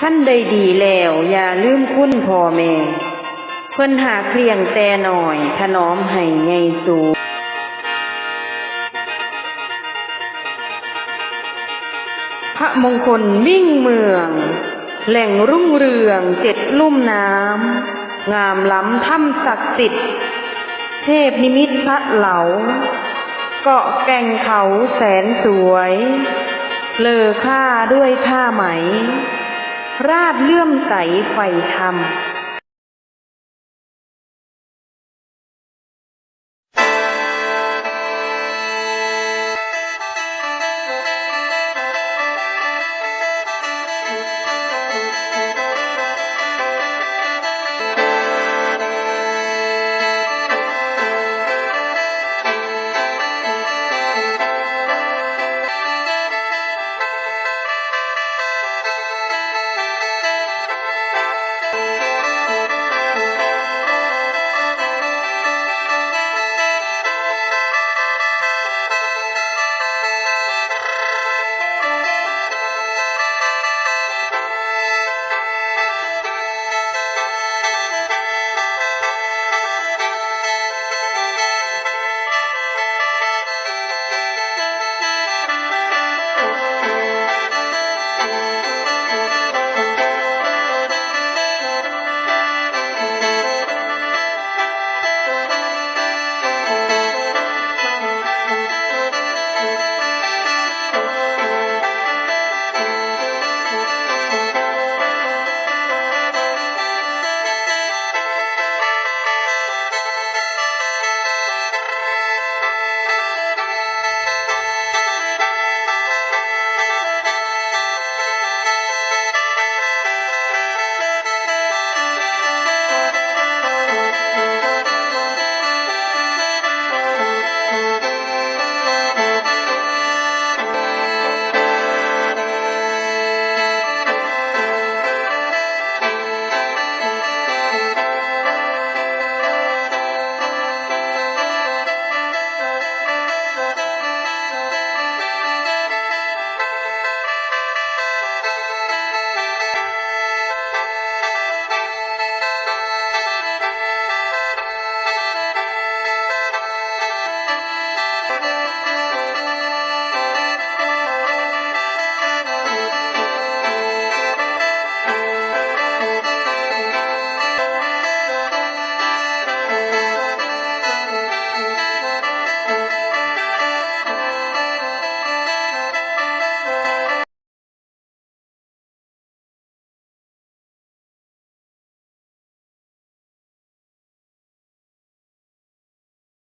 ขั้นใดดีแล้วอย่าลืมคุณพ่อแม่ เพิ่นหาเคลียงแต่หน่อยถนอมให้ใหญ่สูงพระมงคลมิ่งเมือง แหล่งรุ่งเรืองเจ็ดลุ่มน้ำ งามล้ำถ้ำศักดิ์สิทธิ์ เทพนิมิตพระเหลา เกาะแก่งเขาแสนสวย เลอค่าด้วยผ้าไหม ราดเลื่อมใสไฟธรรม